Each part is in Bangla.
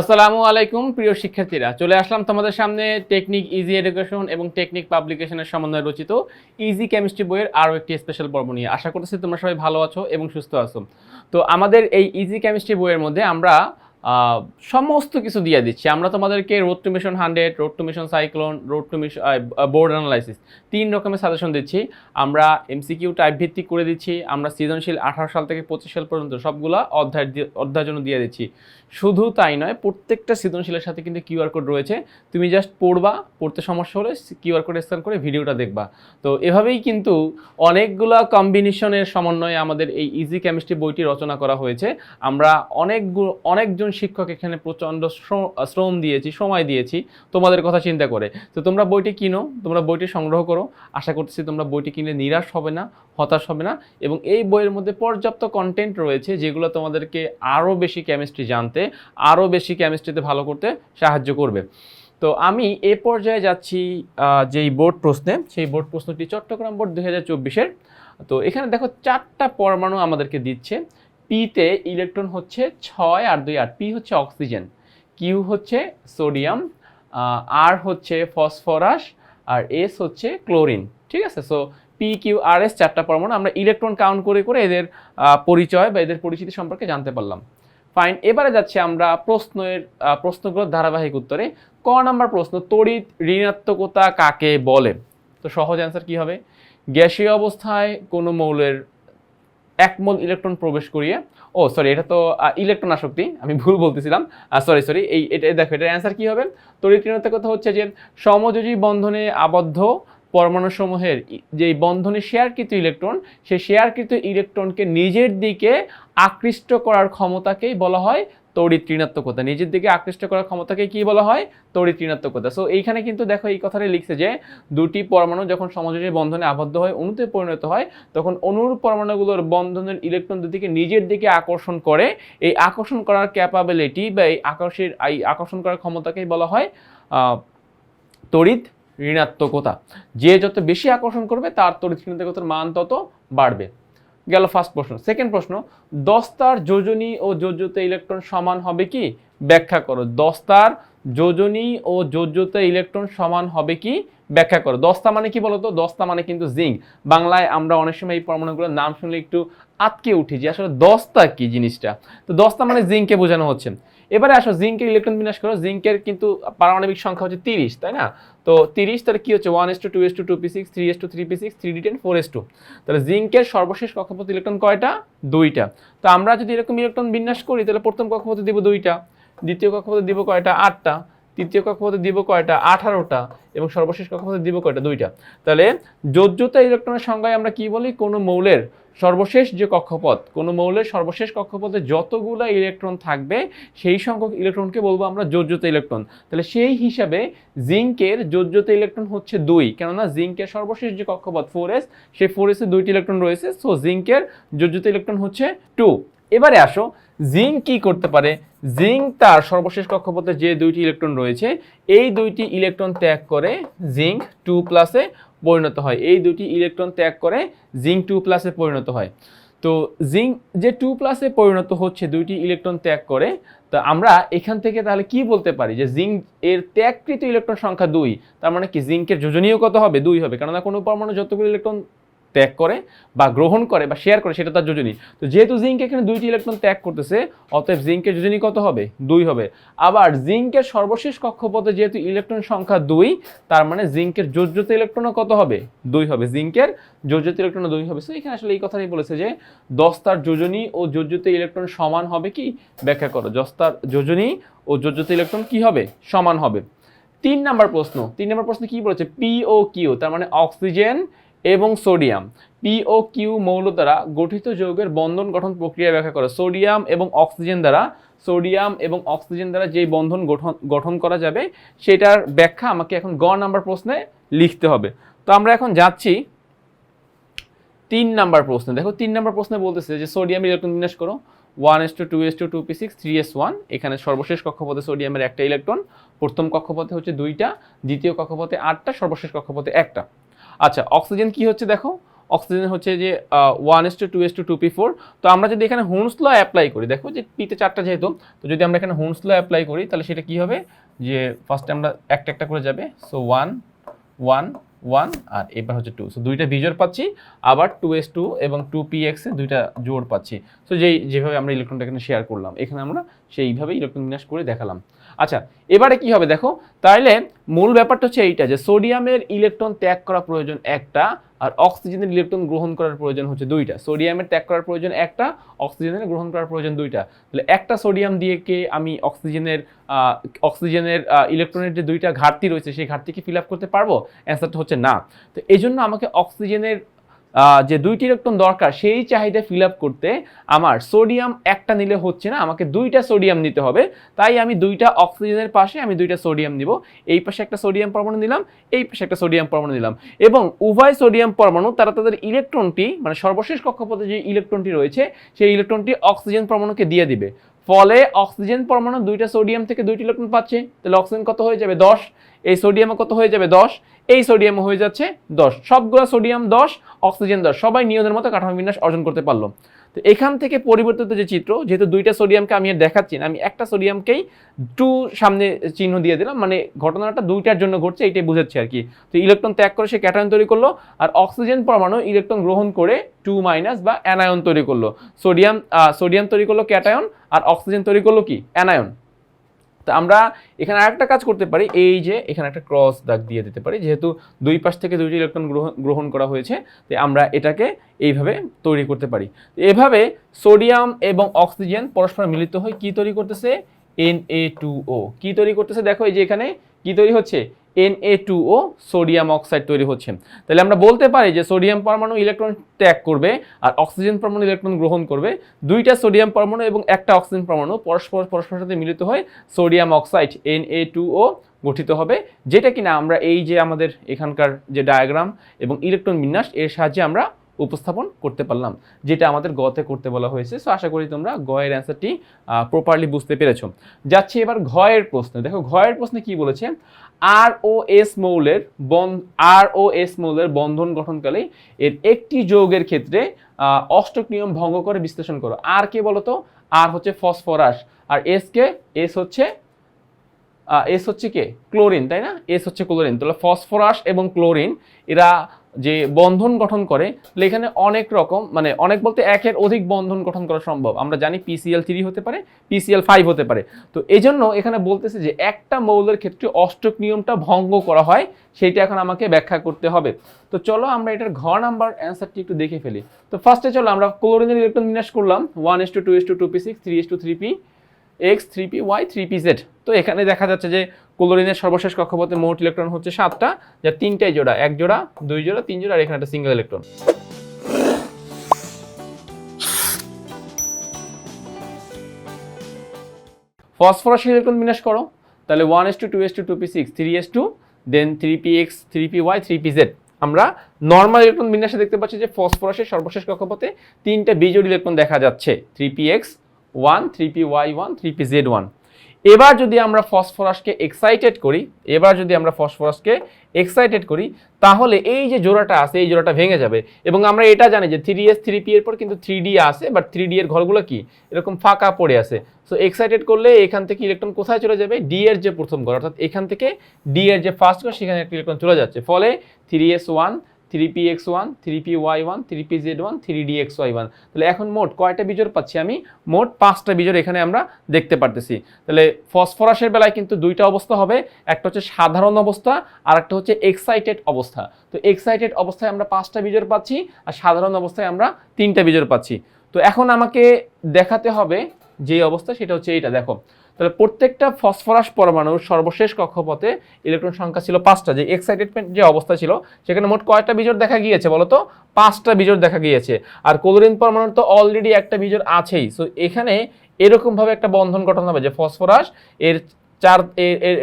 আসসালামু আলাইকুম, প্রিয় শিক্ষার্থীরা। চলে আসলাম তোমাদের সামনে টেকনিক ইজি এডুকেশন এবং টেকনিক পাবলিকেশনের সমন্বয়ে রচিত ইজি কেমিস্ট্রি বইয়ের আরও একটি স্পেশাল পর্ব নিয়ে। আশা করছি তোমরা সবাই ভালো আছো এবং সুস্থ আছো। তো আমাদের এই ইজি কেমিস্ট্রি বইয়ের মধ্যে আমরা সমস্ত কিছু দিয়ে দিচ্ছি। আমরা তোমাদেরকে road to mission hundred road to mission cyclone road to mission board analysis তিন রকমের সাজেশন দিচ্ছি। আমরা এমসিকিউ টাইপ ভিত্তিক করে দিচ্ছি। আমরা সৃজনশীল আঠারো সাল থেকে পঁচিশ সাল পর্যন্ত সবগুলা অধ্যায় অধ্যায়ের জন্য দিয়ে দিচ্ছি। শুধু তাই নয়, প্রত্যেকটা সৃজনশীলের সাথে কিন্তু কিউআর কোড রয়েছে। তুমি জাস্ট পড়বা, পড়তে সমস্যা হলে কিউআর কোড স্ক্যান করে ভিডিওটা দেখবা। তো এভাবেই কিন্তু অনেকগুলো কম্বিনেশনের সমন্বয়ে আমাদের এই ইজি কেমিস্ট্রি বইটি রচনা করা হয়েছে। আমরা অনেকগুলো অনেকজন শিক্ষক এখানে প্রচণ্ড শ্রম দিয়েছি, সময় দিয়েছি তোমাদের কথা চিন্তা করে। তো তোমরা বইটি কিনো, তোমরা বইটি সংগ্রহ করো। আশা করতেছি তোমরা বইটি কিনে নিরাশ হবে না, হতাশ হবে না এবং এই বইয়ের মধ্যে পর্যাপ্ত কন্টেন্ট রয়েছে যেগুলো তোমাদেরকে আরও বেশি কেমিস্ট্রি জানতে আরও বেশি কেমিস্ট্রিতে ভালো করতে সাহায্য করবে। তো আমি এ পর্যায়ে যাচ্ছি যেই বোর্ড প্রশ্নে, সেই বোর্ড প্রশ্নটি চট্টগ্রাম বোর্ড দু হাজার চব্বিশের। তো এখানে দেখো চারটা পরমাণু আমাদেরকে দিচ্ছে। পিতে ইলেকট্রন হচ্ছে ছয় আর দুই আট পি হচ্ছে অক্সিজেন কিউ হচ্ছে সোডিয়াম আর হচ্ছে ফসফরাস আর এস হচ্ছে ক্লোরিন ঠিক আছে? So P Q R S চারটা পরমাণু আমরা ইলেকট্রন কাউন্ট করে করে এদের পরিচয় বা এদের পরিচিতি সম্পর্কে জানতে পারলাম। ফাইন এবারে যাচ্ছে আমরা প্রশ্নের প্রশ্নগুলোর ধারাবাহিক উত্তরে। ক নাম্বার প্রশ্ন, তড়িৎ ঋণাত্মকতা কাকে বলে? তো সহজ অ্যান্সার কি হবে? গ্যাসীয় অবস্থায় কোনো মৌলের এক মোল ইলেকট্রন প্রবেশ করিয়ে, ও সরি এটা তো ইলেকট্রন আসক্তি আমি ভুল বলতেছিলাম সরি সরি এই, এটা দেখো, এটার অ্যান্সার কী হবে? তরিতৃণতে কথা হচ্ছে যে, সমযোজী বন্ধনে আবদ্ধ পরমাণুসমূহের যেই বন্ধনে শেয়ারকৃত ইলেকট্রন সেই শেয়ারকৃত ইলেকট্রনকে নিজের দিকে আকৃষ্ট করার ক্ষমতাকেই বলা হয় তড়িৎ ঋণাত্মকতা। নিজের দিকে আকৃষ্ট করার ক্ষমতাকে কি বলা হয়? তড়িৎ ঋণাত্মকতা। সো এইখানে কিন্তু দেখো এই কথাটাই লিখছে যে, দুটি পরমাণু যখন সমযোজী বন্ধনে আবদ্ধ হয় অণুতে পরিণত হয়, তখন অণুর পরমাণুগুলোর বন্ধনের ইলেকট্রন দুটিকে নিজের দিকে আকর্ষণ করে। এই আকর্ষণ করার ক্যাপাবিলিটি বা এই আকর্ষের, এই আকর্ষণ করার ক্ষমতাকেই বলা হয় তড়িৎ ঋণাত্মকতা। যে যত বেশি আকর্ষণ করবে, তার তড়িৎ ঋণাত্মকতার মান তত বাড়বে। গেল ফার্স্ট প্রশ্ন। সেকেন্ড প্রশ্ন, দস্তার যোজনী ও যোজ্যতে ইলেকট্রন সমান হবে কি? ব্যাখ্যা করো। দস্তার যোজনী ও যোজ্যতে ইলেকট্রন সমান হবে কি? ব্যাখ্যা করো। দস্তা মানে কি বলতো? দস্তা মানে কিন্তু জিঙ্ক বাংলায় আমরা অনেক সময় এই পরমাণুগুলোর নাম শুনলে একটু আটকে উঠি যে আসলে দস্তা কি জিনিসটা? তো দস্তা মানে জিঙ্ককে বোঝানো হচ্ছে। এবারে আসো জিঙ্কের ইলেকট্রন বিন্যাস করো। জিঙ্কের কিন্তু পারমাণবিক সংখ্যা হচ্ছে তিরিশ, তাই না? তো তিরিশ, তাহলে কি হচ্ছে? One S two two S two two P six three S two three P six three D ten four S two তাহলে জিঙ্কের সর্বশেষ কক্ষপথ ইলেকট্রন কয়টা? দুইটা। তো আমরা যদি এরকম ইলেকট্রন বিন্যাস করি, তাহলে প্রথম কক্ষপথে দিব দুইটা। দ্বিতীয় কক্ষপথে দিব কয়টা? আটটা। তৃতীয় কক্ষপথে দিব কয়টা? আঠারোটা। এবং সর্বশেষ কক্ষপথে দিব কয়টা? দুইটা। তাহলে যোজ্যতা ইলেকট্রনের সংজ্ঞায় আমরা কি বলি? কোনো মৌলের সর্বশেষ যে কক্ষপথ, কোনো মৌলের সর্বশেষ কক্ষপথে যতগুলো ইলেকট্রন থাকবে, সেই সংখ্যক ইলেকট্রনকে বলব আমরা যোজ্যতা ইলেকট্রন। তাহলে সেই হিসাবে জিঙ্কের যোজ্যতা ইলেকট্রন হচ্ছে দুই। কেননা জিঙ্কের সর্বশেষ যে কক্ষপথ ফোর এস সেই ফোর এসে দুইটি ইলেকট্রন রয়েছে। সো জিঙ্কের যোজ্যতা ইলেকট্রন হচ্ছে টু এবারে আসো, জিঙ্ক কি করতে পারে? জিঙ্ক তার সর্বশেষ কক্ষপথে যে দুইটি ইলেকট্রন রয়েছে, এই দুইটি ইলেকট্রন ত্যাগ করে জিঙ্ক টু প্লাসে পরিণত হয়। এই দুইটি ইলেকট্রন ত্যাগ করে জিঙ্ক টু প্লাসে পরিণত হয়। তো জিঙ্ক যে টু প্লাসে পরিণত হচ্ছে, দুইটি ইলেকট্রন ত্যাগ করে, তো আমরা এখান থেকে তাহলে কি বলতে পারি যে জিঙ্ক এর ত্যাগকৃত ইলেকট্রন সংখ্যা দুই, তার মানে কি জিঙ্কের যোজনীয় কত হবে? দুই হবে, কেননা কোনো পরমাণু যতগুলো ইলেকট্রন ত্যাগ করে বা গ্রহণ করে বা শেয়ার করে, সেটা তার যোজনী। তো যেহেতু জিঙ্ক এখানে দুইটি ইলেকট্রন ত্যাগ করতেছে, অতএব জিঙ্কের যোজনী কত হবে? দুই হবে। আবার জিঙ্কের সর্বশেষ কক্ষপথে যেহেতু ইলেকট্রন সংখ্যা দুই, তার মানে জিঙ্কের যোজ্যতা ইলেকট্রনও কত হবে? দুই হবে। জিঙ্কের যোজ্যতা ইলেকট্রন দুই হবে। সো এখানে আসলে এই কথাটাই বলেছে যে দস্তার যোজনী ও যোজ্যতা ইলেকট্রন সমান হবে কি? ব্যাখ্যা করো। দস্তার যোজনী ও যোজ্যতা ইলেকট্রন কি হবে? সমান হবে। তিন নাম্বার প্রশ্ন। তিন নাম্বার প্রশ্ন কি বলেছে? পি ও কিউ তার মানে অক্সিজেন এবং সোডিয়াম। পি ও কিউ মৌল দ্বারা গঠিত যৌগের বন্ধন গঠন প্রক্রিয়া ব্যাখ্যা করে। সোডিয়াম এবং অক্সিজেন দ্বারা, সোডিয়াম এবং অক্সিজেন দ্বারা যেই বন্ধন গঠন গঠন করা যাবে, সেটার ব্যাখ্যা আমাকে এখন গ নাম্বার প্রশ্নে লিখতে হবে। তো আমরা এখন যাচ্ছি তিন নাম্বার প্রশ্নে। দেখো, তিন নাম্বার প্রশ্নে বলতেছে যে সোডিয়াম ইলেকট্রন বিন্যাস করো। One S two two S two two P six three S one. এখানে সর্বশেষ কক্ষপথে সোডিয়ামের একটা ইলেকট্রন। প্রথম কক্ষপথে হচ্ছে দুইটা, দ্বিতীয় কক্ষপথে আটটা, সর্বশেষ কক্ষপথে একটা। আচ্ছা অক্সিজেন কি হচ্ছে দেখো? অক্সিজেন হচ্ছে যে one S two two S two two P four তো আমরা যদি এখানে হোমস ল অ্যাপ্লাই করি, দেখো যে পিতে চারটা যেহেতু, তো যদি আমরা এখানে হোমস ল অ্যাপ্লাই করি, তাহলে সেটা কি হবে? যে ফার্স্টে আমরা একটা একটা করে যাবে। সো ওয়ান ওয়ান ওয়ান আর এবার হচ্ছে টু সো দুইটা বিজোড় পাচ্ছি, আবার টু এস টু এবং টু পি এক্সে দুইটা জোড় পাচ্ছি। সো যেই, যেভাবে আমরা ইলেকট্রনটা এখানে শেয়ার করলাম, এখানে আমরা সেইভাবে ইলেকট্রন বিন্যাস করে দেখালাম। আচ্ছা এবারে কি হবে দেখো তাহলে মূল ব্যাপারটা হচ্ছে এইটা যে সোডিয়ামের ইলেকট্রন ত্যাগ করা প্রয়োজন একটা আর অক্সিজেনের ইলেকট্রন গ্রহণ করার প্রয়োজন হচ্ছে দুইটা। সোডিয়ামের ত্যাগ করার প্রয়োজন একটা, অক্সিজেনের গ্রহণ করার প্রয়োজন দুইটা। তাহলে একটা সোডিয়াম দিয়ে কে আমি অক্সিজেনের অক্সিজেনের ইলেকট্রনের যে দুইটা ঘাটতি রয়েছে, সেই ঘাটতিকে ফিল আপ করতে পারব? অ্যান্সারটা হচ্ছে না। তো এই জন্য আমাকে অক্সিজেনের যে দুইটি ইলেকট্রন দরকার, সেই চাহিদা ফিল আপ করতে আমার সোডিয়াম একটা নিলে হচ্ছে না, আমাকে দুইটা সোডিয়াম নিতে হবে। তাই আমি দুইটা অক্সিজেনের পাশে আমি দুইটা সোডিয়াম নিব। এই পাশে একটা সোডিয়াম পরমাণু নিলাম, এই পাশে একটা সোডিয়াম পরমাণু নিলাম। এবং উভয় সোডিয়াম পরমাণু, তারা তাদের ইলেকট্রনটি মানে সর্বশেষ কক্ষপথে যে ইলেকট্রনটি রয়েছে, সেই ইলেকট্রনটি অক্সিজেন পরমাণুকে দিয়ে দিবে। ফলে অক্সিজেন পরমাণু দুইটা সোডিয়াম থেকে দুইটি ইলেকট্রন পাচ্ছে, তাহলে অক্সিজেন কত হয়ে যাবে? দশ। এই সোডিয়ামে কত হয়ে যাবে? দশ। এই সোডিয়াম হয়ে যাচ্ছে দশ। সবগুলো সোডিয়াম দশ, অক্সিজেন দশ। সবাই নিয়মের মতো কাঠামো বিন্যাস অর্জন করতে পারল। তো এখান থেকে পরিবর্তিত যে চিত্র, যেহেতু দুইটা সোডিয়ামকে আমি আর দেখাচ্ছি না, আমি একটা সোডিয়ামকেই টু সামনে চিহ্ন দিয়ে দিলাম মানে ঘটনাটা দুইটার জন্য ঘটছে, এইটাই বুঝাচ্ছি আর কি। তো ইলেকট্রন ত্যাগ করে সে ক্যাটায়ন তৈরি করল, আর অক্সিজেন পরমাণু ইলেকট্রন গ্রহণ করে টু মাইনাস বা অ্যানায়ন তৈরি করল। সোডিয়াম সোডিয়াম তৈরি করল ক্যাটায়ন, আর অক্সিজেন তৈরি করল কি? অ্যানায়ন। তো আমরা এখানে আরেকটা কাজ করতে পারি, এই যে এখানে একটা ক্রস দাগ দিয়ে দিতে পারি, যেহেতু দুই পাশ থেকে দুইটি ইলেকট্রন গ্রহণ গ্রহণ করা হয়েছে, তাই আমরা এটাকে এইভাবে তৈরি করতে পারি। এভাবে সোডিয়াম এবং অক্সিজেন পরস্পর মিলিত হয়ে কি তৈরি করতেছে? এন এ টু ও কী তৈরি করতেছে? দেখো এই যে এখানে কি তৈরি হচ্ছে? N A two O sodium oxide তৈরি হচ্ছে। তাহলে আমরা বলতে পারি যে সোডিয়াম পরমাণু ইলেকট্রন ত্যাগ করবে আর অক্সিজেন পরমাণু ইলেকট্রন গ্রহণ করবে। দুইটা সোডিয়াম পরমাণু এবং একটা অক্সিজেন পরমাণু পরস্পর পরস্পরের সাথে মিলিত হয়ে sodium oxide N A two O গঠিত হবে, যেটা কিনা আমরা এই যে আমাদের এখানকার যে ডায়াগ্রাম এবং ইলেকট্রন বিন্যাস, এর সাহায্যে আমরা উপস্থাপন করতে পারলাম, যেটা আমাদের গতে করতে বলা হয়েছে। সো আশা করি তোমরা গয়ের অ্যান্সারটি প্রপারলি বুঝতে পেরেছ। যাচ্ছি এবার ঘয়ের প্রশ্নে। দেখো, ঘয়ের প্রশ্নে কি বলেছে? আর ও এস মৌলের বন আর ও এস মৌলের বন্ধন গঠনকালে এর একটি যৌগের ক্ষেত্রে অষ্টক নিয়ম ভঙ্গ করে বিশ্লেষণ করো। আর কে বলতো আর হচ্ছে ফসফরাস। আর এস কে? এস হচ্ছে এস হচ্ছে কে? ক্লোরিন, তাই না? এস হচ্ছে ক্লোরিন। তাহলে ফসফরাস এবং ক্লোরিন, এরা যে বন্ধন গঠন করে এখানে অনেক রকম মানে অনেক বলতে একের অধিক বন্ধন গঠন করা সম্ভব। আমরা জানি পিসিএল থ্রি হতে পারে পিসিএল ফাইভ হতে পারে। তো এই জন্য এখানে বলতেছে যে একটা মৌলের ক্ষেত্রে অষ্টক নিয়মটা ভঙ্গ করা হয়, সেইটা এখন আমাকে ব্যাখ্যা করতে হবে। তো চলো আমরা এটার ঘ নাম্বার অ্যান্সারটি একটু দেখে ফেলি। তো ফার্স্টে চলো আমরা ক্লোরিনের ইলেকট্রন বিন্যাস করলাম। One S two two S two two P six three S two three P X three P Y three P Z তো এখানে দেখা যাচ্ছে যে ক্লোরিনের সর্বশেষ কক্ষপথে মোট ইলেকট্রন হচ্ছে সাতটা, যা তিনটাই জোড়া, এক জোড়া, দুই জোড়া, তিন জোড়া, আর এখানে একটা সিঙ্গেল ইলেকট্রন ফসফরাস ইলেকট্রন বিন্যাস করো। তাহলে one S two two S two two P six three S two then three P X three P Y three P Z আমরা নর্মাল ইলেকট্রন বিন্যাসে দেখতে পাচ্ছি যে ফসফরাসের সর্বশেষ কক্ষপথে তিনটা বিজোড় ইলেকট্রন দেখা যাচ্ছে three P X one three P Y one three P Z one এবার যদি আমরা ফসফরাসকে এক্সাইটেড করি, এবার যদি আমরা ফসফরাসকে এক্সাইটেড করি, তাহলে এই যে জোড়াটা আছে, এই জোড়াটা ভেঙে যাবে। এবং আমরা এটা জানি যে থ্রি এস থ্রি পি এর পর কিন্তু থ্রি ডি আসে বাট থ্রি ডি এর ঘরগুলো কি? এরকম ফাঁকা পড়ে আছে। সো এক্সাইটেড করলে এখান থেকে ইলেকট্রন কোথায় চলে যাবে? ডি এর যে প্রথম ঘর, অর্থাৎ এখান থেকে ডি এর যে ফার্স্ট ঘর, সেখানে একটা ইলেকট্রন চলে যাচ্ছে। ফলে three S one three P X one three P Y one three P Z one three D X Y one তাহলে এখন মোট কয়টা বিজোড় পাচ্ছি আমি? মোট পাঁচটা বিজোড় এখানে আমরা দেখতে পারতেছি। তাহলে ফসফরাসের বেলায় কিন্তু দুইটা অবস্থা হবে, একটা হচ্ছে সাধারণ অবস্থা, আর একটা হচ্ছে এক্সাইটেড অবস্থা। তো এক্সাইটেড অবস্থায় আমরা পাঁচটা বিজোড় পাচ্ছি, আর সাধারণ অবস্থায় আমরা তিনটা বিজোড় পাচ্ছি। তো এখন আমাকে দেখাতে হবে যে অবস্থা, সেটা হচ্ছে এইটা। দেখো তাহলে প্রত্যেকটা ফসফরাস পরমাণুর সর্বশেষ কক্ষপথে ইলেকট্রন সংখ্যা ছিল পাঁচটা, যে এক্সাইটেডমেন্ট যে অবস্থা ছিল, সেখানে মোট কয়টা বিজোড় দেখা গিয়েছে বলতো পাঁচটা বিজোড় দেখা গিয়েছে। আর ক্লোরিন পরমাণুর তো অলরেডি একটা বিজোড় আছেই। সো এখানে এরকমভাবে একটা বন্ধন গঠন হবে যে ফসফরাস, এর চার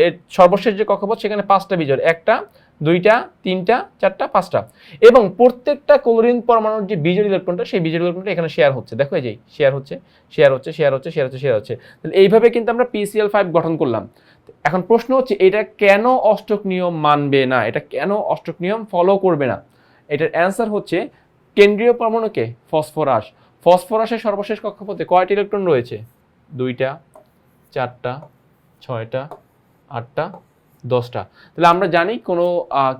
এর সর্বশেষ যে কক্ষপথ, সেখানে পাঁচটা বিজোড়। একটা দুইটা, তিনটা, চারটা, পাঁচটা। এবং প্রত্যেকটা ক্লোরিন পরমাণুর যে বিজোড় ইলেকট্রনটা সেই বিজোড় ইলেকট্রনটা এখানে শেয়ার হচ্ছে। দেখো এই যে শেয়ার হচ্ছে শেয়ার হচ্ছে শেয়ার হচ্ছে শেয়ার হচ্ছে শেয়ার হচ্ছে। তাহলে এইভাবে কিন্তু আমরা পিসিএল ফাইভ গঠন করলাম। এখন প্রশ্ন হচ্ছে, এটা কেন অষ্টক নিয়ম মানবে না? এটা কেন অষ্টক নিয়ম ফলো করবে না? এটার অ্যান্সার হচ্ছে, কেন্দ্রীয় পরমাণুকে ফসফরাস। ফসফরাসের সর্বশেষ কক্ষপথে কয়টি ইলেকট্রন রয়েছে? দুইটা, চারটা, ছয়টা, আটটা দশটা। তাহলে আমরা জানি কোনো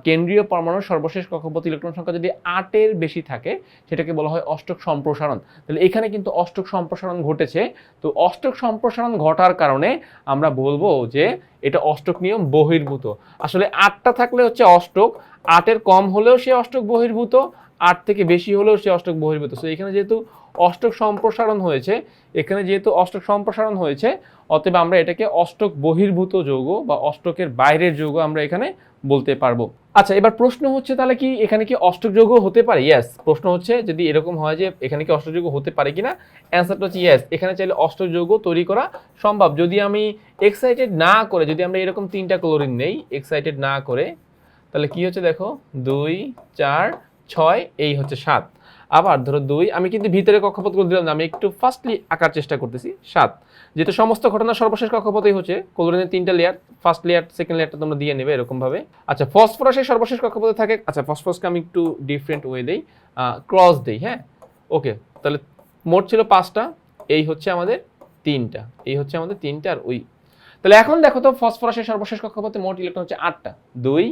কেন্দ্রীয় পরমাণুর সর্বশেষ কক্ষপথ ইলেকট্রন সংখ্যা যদি আটের বেশি থাকে, সেটাকে বলা হয় অষ্টক সম্প্রসারণ। তাহলে এখানে কিন্তু অষ্টক সম্প্রসারণ ঘটেছে। তো অষ্টক সম্প্রসারণ ঘটার কারণে আমরা বলব যে এটা অষ্টক নিয়ম বহির্ভূত। আসলে আটটা থাকলে হচ্ছে অষ্টক আটের কম হলেও সে অষ্টক বহির্ভূত, আট থেকে বেশি হলেও সে অষ্টক বহির্ভূত। তো এখানে যেহেতু অষ্টক সম্প্রসারণ হয়েছে, এখানে যেহেতু অষ্টক সম্প্রসারণ হয়েছে, অতএব আমরা এটাকে অষ্টক বহির্ভূত যৌগ বা অষ্টকের বাইরের যৌগ আমরা এখানে বলতে পারব। আচ্ছা এবার প্রশ্ন হচ্ছে তাহলে কি এখানে কি অষ্টক যৌগ হতে পারে? ইয়েস প্রশ্ন হচ্ছে যদি এরকম হয় যে এখানে কি অষ্টক যৌগ হতে পারে কিনা? অ্যান্সারটা হচ্ছে ইয়েস এখানে চাইলে অষ্টক যৌগ তৈরি করা সম্ভব। যদি আমি এক্সাইটেড না করে, যদি আমরা এরকম তিনটা ক্লোরিন নেই এক্সাইটেড না করে তাহলে কি হচ্ছে দেখো? দুই, চার, ছয়, এই হচ্ছে সাত। আবার ধরো দুই, আমি কিন্তু ভিতরে কক্ষপথগুলো দিলাম না, আমি একটু ফার্স্টলি আঁকার চেষ্টা করতেছি, সাত। যেহেতু সমস্ত ঘটনা সর্বশেষ কক্ষপথেই হচ্ছে, ক্লোরিনের তিনটা লেয়ার ফার্স্ট লেয়ার সেকেন্ড লেয়ারটা তোমরা দিয়ে নেবে এরকমভাবে। আচ্ছা ফসফরাসের সর্বশেষ কক্ষপথে থাকে আচ্ছা ফসফরাসকে আমি একটু ডিফারেন্ট ওয়ে দেই ক্রস দেই হ্যাঁ? ওকে তাহলে মোট ছিল পাঁচটা, এই হচ্ছে আমাদের তিনটা, এই হচ্ছে আমাদের তিনটা আর ওই। তাহলে এখন দেখো তো ফসফরাসের সর্বশেষ কক্ষপথে মোট ইলেকট্রন হচ্ছে আটটা। দুই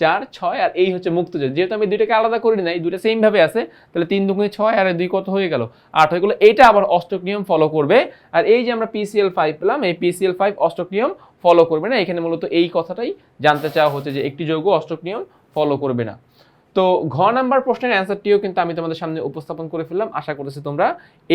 চার, ছয় আর এই হচ্ছে মুক্ত যেহেতু আমি দুইটাকে আলাদা করি নাই, দুইটা সেম ভাবে আছে, তাহলে তিন দুগুণে ছয় আর দুই কত হয়ে গেল? আট হয়ে গেল। এইটা আবার অষ্টক নিয়ম ফলো করবে। আর এই যে আমরা পিসিএল ফাইভ পেলাম, এই পিসিএল ফাইভ অষ্টক নিয়ম ফলো করবে না। এখানে মূলত এই কথাটাই জানতে চাওয়া হচ্ছে যে একটি যৌগ অষ্টক নিয়ম ফলো করবে না। তো ঘ নাম্বার প্রশ্নের অ্যান্সারটিও কিন্তু আমি তোমাদের সামনে উপস্থাপন করে ফেললাম। আশা করতেছি তোমরা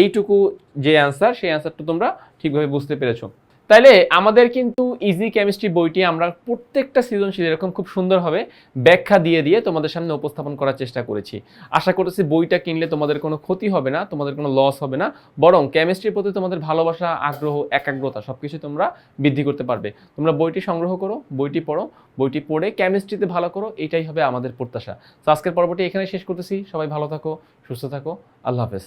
এইটুকু যে অ্যান্সার সেই অ্যান্সারটা তোমরা ঠিকভাবে বুঝতে পেরেছ। তাইলে আমাদের কিন্তু ইজি কেমিস্ট্রি বইটি আমরা প্রত্যেকটা সৃজনশীল এরকম খুব সুন্দরভাবে ব্যাখ্যা দিয়ে দিয়ে তোমাদের সামনে উপস্থাপন করার চেষ্টা করেছি। আশা করতেছি বইটা কিনলে তোমাদের কোনো ক্ষতি হবে না, তোমাদের কোনো লস হবে না, বরং কেমিস্ট্রির প্রতি তোমাদের ভালোবাসা, আগ্রহ, একাগ্রতা সব কিছু তোমরা বৃদ্ধি করতে পারবে। তোমরা বইটি সংগ্রহ করো, বইটি পড়ো, বইটি পড়ে কেমিস্ট্রিতে ভালো করো, এটাই হবে আমাদের প্রত্যাশা। তো আজকের পর্বটি এখানে শেষ করতেছি, সবাই ভালো থাকো, সুস্থ থাকো, আল্লাহ হাফেজ।